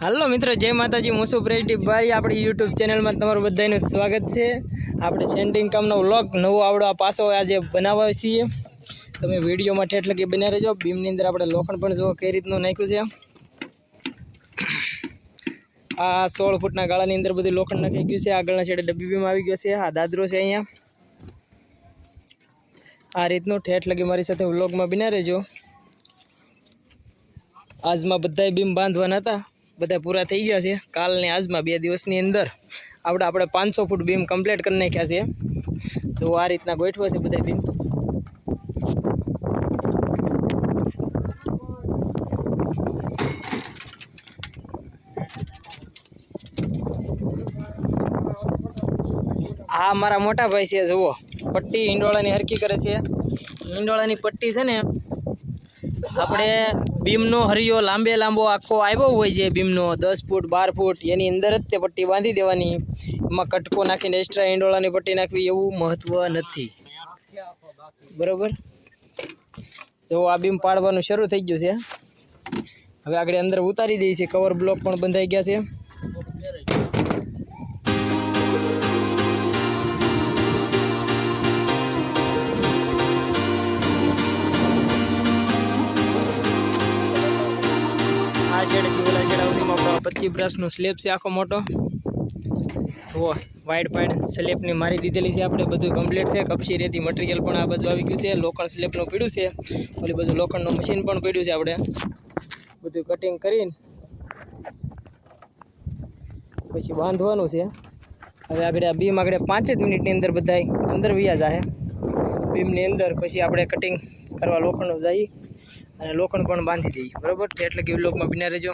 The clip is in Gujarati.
હાલો મિત્રો, જય માતાજી. મુસુ ભાઈ. આપણી યુટ્યુબ ચેનલમાં તમારું બધાનું સ્વાગત છે. આપણે સેન્ટિંગ કામનો વ્લોગ, નવો આવડો, આ પાસો આજે બનાવવા છીએ. તમે વિડીયોમાં ઠેઠ લગી બન્યા રહેજો. બીમની અંદર આપણે લોખંડ પણ જુઓ કઈ રીતનું નાખ્યું છે. આ સોળ ફૂટના ગાળાની અંદર બધું લોખંડ નાખી ગયું છે. આગળના છેડે ડબ્બી બીમ આવી ગયો છે. આ દાદરો છે અહીંયા. આ રીતનું ઠેઠ લગી મારી સાથે વ્લોગમાં બન્યા રહેજો. આજમાં બધાય બીમ બાંધવાના હતા. બધા પૂરા થઈ ગયા છે. કાલને આજમાં બે દિવસની અંદર આપણે આપણે પાંચસો ફૂટ બીમ કમ્પ્લીટ કરી નાખ્યા છે. જો આ રીતના ગોઠવા છે બધા બીમ. આ મારા મોટા ભાઈ છે, જુઓ. પટ્ટી હિંડોળાની હરકી કરે છે. હિંડોળાની પટ્ટી છે ને આપણે બીમનો હરિયો લાંબે લાંબો આખો આવ્યો હોય છે, બીમનો દસ ફૂટ, બાર ફૂટ, એની અંદર જ તે પટ્ટી બાંધી દેવાની. એમાં કટકો નાખીને એક્સ્ટ્રા ઈંડોળાની પટ્ટી નાખવી એવું મહત્વ નથી. બરોબર? જો આ બીમ પાડવાનું શરૂ થઈ ગયું છે. હવે આગળ અંદર ઉતારી દઈએ છીએ. કવર બ્લોક પણ બંધાઈ ગયા છે. આ છેડેથી ઓલા છેડા સુધીમાં આપણો પચીસ બ્રશનો સ્લેબ છે આખો મોટો. જુઓ વાઇડ પાઇડ સ્લેબની મારી દીધેલી છે આપણે, બધું કમ્પ્લીટ છે. કપસી રેતી મટીરિયલ પણ આ બાજુ આવી ગયું છે. લોખંડ સ્લેબનું પીડ્યું છે. ઓલી બધું લોખંડનું મશીન પણ પીડ્યું છે આપણે. બધું કટિંગ કરીને પછી બાંધવાનું છે. હવે આગળ આ બીમ આગળ પાંચ જ મિનિટની અંદર બધા અંદર વ્યા જાહે. બીમની અંદર પછી આપણે કટિંગ કરવા લોખંડ જઈ અને લોખંડ પણ બાંધી દઈએ. બરાબર? એટલે કે વ્લોગમાં બિના રહેજો.